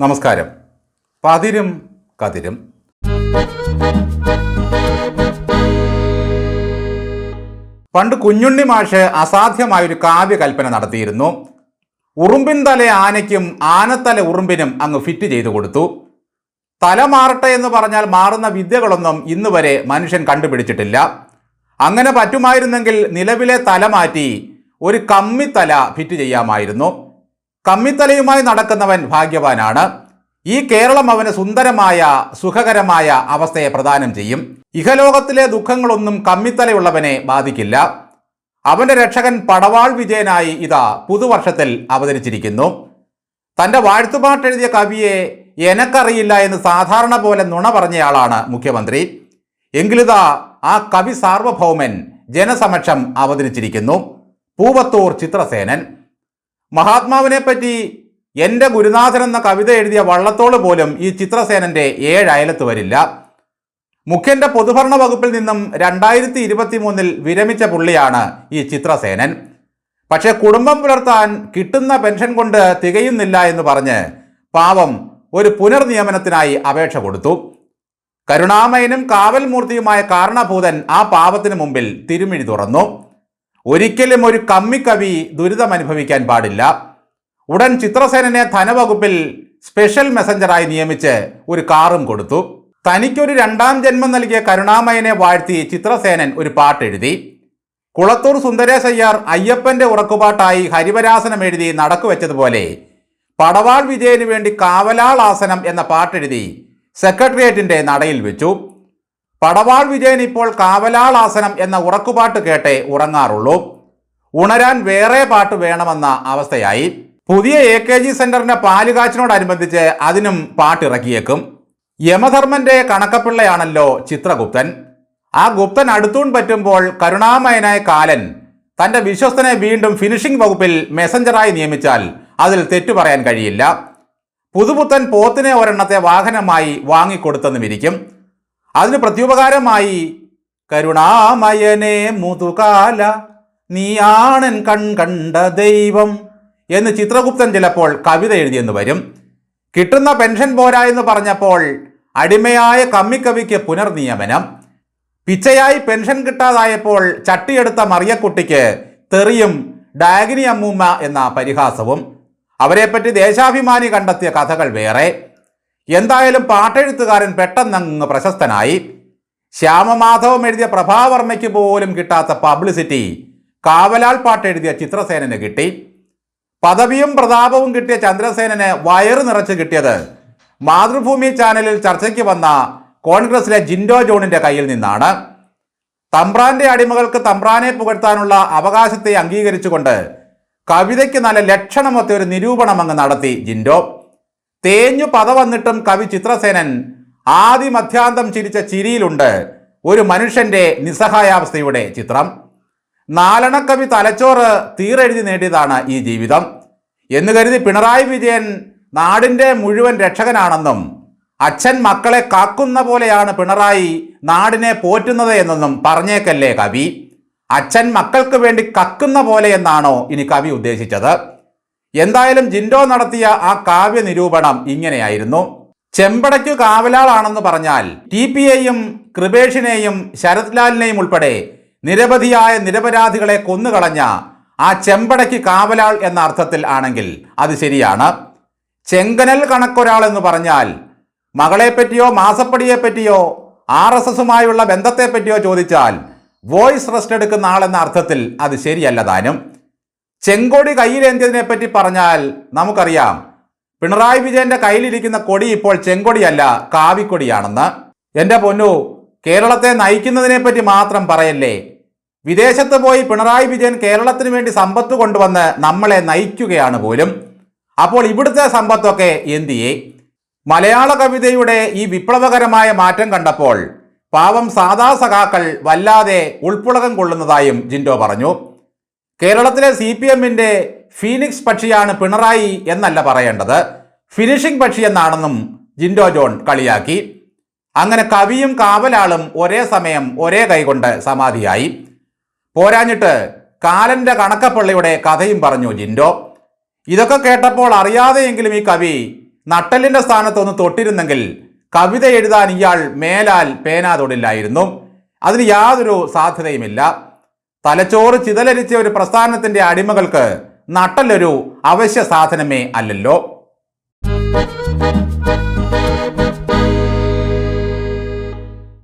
നമസ്കാരം. പതിരും കതിരും. പണ്ട് കുഞ്ഞുണ്ണി മാഷ് അസാധ്യമായൊരു കാവ്യകൽപ്പന നടത്തിയിരുന്നു. ഉറുമ്പിൻ തല ആനയ്ക്കും ആനത്തല ഉറുമ്പിനും അങ്ങ് ഫിറ്റ് ചെയ്തു കൊടുത്തു. തല മാറട്ടെ എന്ന് പറഞ്ഞാൽ മാറുന്ന വിദ്യകളൊന്നും ഇന്ന് വരെ മനുഷ്യൻ കണ്ടുപിടിച്ചിട്ടില്ല. അങ്ങനെ പറ്റുമായിരുന്നെങ്കിൽ നിലവിലെ തല മാറ്റി ഒരു കമ്മിത്തല ഫിറ്റ് ചെയ്യാമായിരുന്നു. കമ്മിത്തലയുമായി നടക്കുന്നവൻ ഭാഗ്യവാനാണ്. ഈ കേരളം അവന് സുന്ദരമായ സുഖകരമായ അവസ്ഥയെ പ്രദാനം ചെയ്യും. ഇഹലോകത്തിലെ ദുഃഖങ്ങളൊന്നും കമ്മിത്തലയുള്ളവനെ ബാധിക്കില്ല. അവന്റെ രക്ഷകൻ പടവാൾ വിജയനായി ഇതാ പുതുവർഷത്തിൽ അവതരിച്ചിരിക്കുന്നു. തന്റെ വാഴ്ത്തുപാട്ടെഴുതിയ കവിയെ എനക്കറിയില്ല എന്ന് സാധാരണ പോലെ നുണ പറഞ്ഞയാളാണ് മുഖ്യമന്ത്രി. എങ്കിലിതാ ആ കവി സാർവഭൗമൻ ജനസമക്ഷം അവതരിച്ചിരിക്കുന്നു. പൂവത്തൂർ ചിത്രസേനൻ. മഹാത്മാവിനെ പറ്റി എന്റെ ഗുരുനാഥൻ എന്ന കവിത എഴുതിയ വള്ളത്തോൾ പോലും ഈ ചിത്രസേനന്റെ ഏഴ് അയലത്ത് വരില്ല. മുഖ്യന്റെ പൊതുഭരണ വകുപ്പിൽ നിന്നും രണ്ടായിരത്തി ഇരുപത്തി മൂന്നിൽ വിരമിച്ച പുള്ളിയാണ് ഈ ചിത്രസേനൻ. പക്ഷേ കുടുംബം പുലർത്താൻ കിട്ടുന്ന പെൻഷൻ കൊണ്ട് തികയുന്നില്ല എന്ന് പറഞ്ഞ് പാവം ഒരു പുനർനിയമനത്തിനായി അപേക്ഷ കൊടുത്തു. കരുണാമയനും കാവൽമൂർത്തിയുമായ കാരണഭൂതൻ ആ പാവത്തിന് മുമ്പിൽ തിരുമിഴി തുറന്നു. ഒരിക്കലും ഒരു കമ്മിക്കവി ദുരിതം അനുഭവിക്കാൻ പാടില്ല. ഉടൻ ചിത്രസേനനെ ധനവകുപ്പിൽ സ്പെഷ്യൽ മെസഞ്ചറായി നിയമിച്ച് ഒരു കാറും കൊടുത്തു. തനിക്കൊരു രണ്ടാം ജന്മം നൽകിയ കരുണാമയനെ വാഴ്ത്തി ചിത്രസേനൻ ഒരു പാട്ടെഴുതി. കുളത്തൂർ സുന്ദരേശയ്യർ അയ്യപ്പന്റെ ഉറക്കുപാട്ടായി ഹരിവരാസനം എഴുതി നടക്കുവെച്ചതുപോലെ പടവാൾ വിജയന് വേണ്ടി കാവലാൾ ആസനം എന്ന പാട്ടെഴുതി സെക്രട്ടേറിയറ്റിന്റെ നടയിൽ വെച്ചു. പടവാൾ വിജയൻ ഇപ്പോൾ കാവലാൾ ആസനം എന്ന ഉറക്കുപാട്ട് കേട്ടേ ഉറങ്ങാറുള്ളൂ. ഉണരാൻ വേറെ പാട്ട് വേണമെന്ന അവസ്ഥയായി. പുതിയ എ കെ ജി സെന്ററിന്റെ പാലുകാച്ചിനോടനുബന്ധിച്ച് അതിനും പാട്ടിറക്കിയേക്കും. യമധർമ്മന്റെ കണക്കപ്പിള്ളയാണല്ലോ ചിത്രഗുപ്തൻ. ആ ഗുപ്തൻ അടുത്തൂൺ പറ്റുമ്പോൾ കരുണാമയനായ കാലൻ തന്റെ വിശ്വസ്തനെ വീണ്ടും ഫിനിഷിംഗ് വകുപ്പിൽ മെസഞ്ചറായി നിയമിച്ചാൽ അതിൽ തെറ്റു പറയാൻ കഴിയില്ല. പുതുപുത്തൻ പോത്തിനെ ഒരെണ്ണത്തെ വാഹനമായി വാങ്ങിക്കൊടുത്തെന്നും ഇരിക്കും അതിന് പ്രത്യുപകാരമായി കരുണാമയനെ മുതുകാല നീയാണൻ കൺ കണ്ട ദൈവം എന്ന് ചിത്രഗുപ്തൻ ചിലപ്പോൾ കവിത എഴുതിയെന്ന് വരും. കിട്ടുന്ന പെൻഷൻ പോരാ എന്ന് പറഞ്ഞപ്പോൾ അടിമയായ കമ്മിക്കവിക്ക് പുനർനിയമനം. പിച്ചയായി പെൻഷൻ കിട്ടാതായപ്പോൾ ചട്ടിയെടുത്ത മറിയക്കുട്ടിക്ക് തെറിയും ഡാഗിനി അമ്മൂമ്മ എന്ന പരിഹാസവും. അവരെപ്പറ്റി ദേശാഭിമാനി കണ്ടെത്തിയ കഥകൾ വേറെ. എന്തായാലും പാട്ടെഴുത്തുകാരൻ പെട്ടെന്നങ്ങ് പ്രശസ്തനായി. ശ്യാമമാധവം എഴുതിയ പ്രഭാവർമ്മയ്ക്ക് പോലും കിട്ടാത്ത പബ്ലിസിറ്റി കാവലാൽ പാട്ടെഴുതിയ ചിത്രസേനന് കിട്ടി. പദവിയും പ്രതാപവും കിട്ടിയ ചന്ദ്രസേനന് വയറ് നിറച്ച് കിട്ടിയത് മാതൃഭൂമി ചാനലിൽ ചർച്ചയ്ക്ക് വന്ന കോൺഗ്രസിലെ ജിൻഡോ ജോണിന്റെ കയ്യിൽ നിന്നാണ്. തമ്പ്രാന്റെ അടിമകൾക്ക് തമ്പ്രാനെ പുകഴ്ത്താനുള്ള അവകാശത്തെ അംഗീകരിച്ചുകൊണ്ട് കവിതയ്ക്ക് നല്ല ലക്ഷണമൊത്ത ഒരു നിരൂപണം അങ്ങ് നടത്തി ജിൻഡോ. തേഞ്ഞു പത വന്നിട്ടും കവി ചിത്രസേനൻ ആദി മധ്യാന്തം ചിരിച്ച ചിരിയിലുണ്ട് ഒരു മനുഷ്യന്റെ നിസ്സഹായാവസ്ഥയുടെ ചിത്രം. നാലണക്കവി തലച്ചോറ് തീരെഴുതി നേടിയതാണ് ഈ ജീവിതം. എന്ന് കരുതി പിണറായി വിജയൻ നാടിന്റെ മുഴുവൻ രക്ഷകനാണെന്നും അച്ഛൻ മക്കളെ കാക്കുന്ന പോലെയാണ് പിണറായി നാടിനെ പോറ്റുന്നത് എന്നൊന്നും പറഞ്ഞേക്കല്ലേ കവി? അച്ഛൻ മക്കൾക്ക് വേണ്ടി കക്കുന്ന പോലെ എന്നാണോ ഇനി കവി ഉദ്ദേശിച്ചത്? എന്തായാലും ജിൻഡോ നടത്തിയ ആ കാവ്യ നിരൂപണം ഇങ്ങനെയായിരുന്നു. ചെമ്പടയ്ക്കു കാവലാളാണെന്ന് പറഞ്ഞാൽ ടി പി എയും കൃപേഷിനെയും ശരത് ലാലിനെയും ഉൾപ്പെടെ നിരവധിയായ നിരപരാധികളെ കൊന്നുകളഞ്ഞ ആ ചെമ്പടയ്ക്ക് കാവലാൾ എന്ന അർത്ഥത്തിൽ ആണെങ്കിൽ അത് ശരിയാണ്. ചെങ്കനൽ കണക്കൊരാൾ എന്ന് പറഞ്ഞാൽ മകളെപ്പറ്റിയോ മാസപ്പടിയെപ്പറ്റിയോ ആർ എസ് എസുമായുള്ള ബന്ധത്തെപ്പറ്റിയോ ചോദിച്ചാൽ വോയിസ് റെസ്റ്റ് എടുക്കുന്ന ആളെന്ന അർത്ഥത്തിൽ അത് ശരിയല്ല താനും. ചെങ്കൊടി കയ്യിലേന്തിയതിനെ പറ്റി പറഞ്ഞാൽ നമുക്കറിയാം. പിണറായി വിജയന്റെ കയ്യിലിരിക്കുന്ന കൊടി ഇപ്പോൾ ചെങ്കൊടിയല്ല കാവിക്കൊടിയാണെന്ന്. എന്റെ പൊന്നു കേരളത്തെ നയിക്കുന്നതിനെ പറ്റി മാത്രം പറയല്ലേ. വിദേശത്ത് പോയി പിണറായി വിജയൻ കേരളത്തിന് വേണ്ടി സമ്പത്ത് കൊണ്ടുവന്ന് നമ്മളെ നയിക്കുകയാണ് പോലും. അപ്പോൾ ഇവിടുത്തെ സമ്പത്തൊക്കെ എന്തിയേ? മലയാള കവിതയുടെ ഈ വിപ്ലവകരമായ മാറ്റം കണ്ടപ്പോൾ പാവം സാധാ സഖാക്കൾ വല്ലാതെ ഉൾപ്പുളകം കൊള്ളുന്നതായും ജിൻഡോ പറഞ്ഞു. കേരളത്തിലെ സി പി എമ്മിന്റെ ഫീനിക്സ് പക്ഷിയാണ് പിണറായി എന്നല്ല പറയേണ്ടത്. ഫിനിഷിംഗ് പക്ഷി എന്നാണെന്നും ജിൻഡോ ജോൺ കളിയാക്കി. അങ്ങനെ കവിയും കാവലാളും ഒരേ സമയം ഒരേ കൈകൊണ്ട് സമാധിയായി. പോരാഞ്ഞിട്ട് കാലന്റെ കണക്കപ്പള്ളിയുടെ കഥയും പറഞ്ഞു ജിൻഡോ. ഇതൊക്കെ കേട്ടപ്പോൾ അറിയാതെയെങ്കിലും ഈ കവി നട്ടലിന്റെ സ്ഥാനത്തൊന്ന് തൊട്ടിരുന്നെങ്കിൽ കവിത എഴുതാൻ ഇയാൾ മേലാൽ പേനാതൊടില്ലായിരുന്നു അതിന് യാതൊരു സാധ്യതയുമില്ല. തലച്ചോറ് ചിതലരിച്ച ഒരു പ്രസ്ഥാനത്തിന്റെ അടിമകൾക്ക് നട്ടലൊരു അവശ്യ സാധനമേ അല്ലല്ലോ.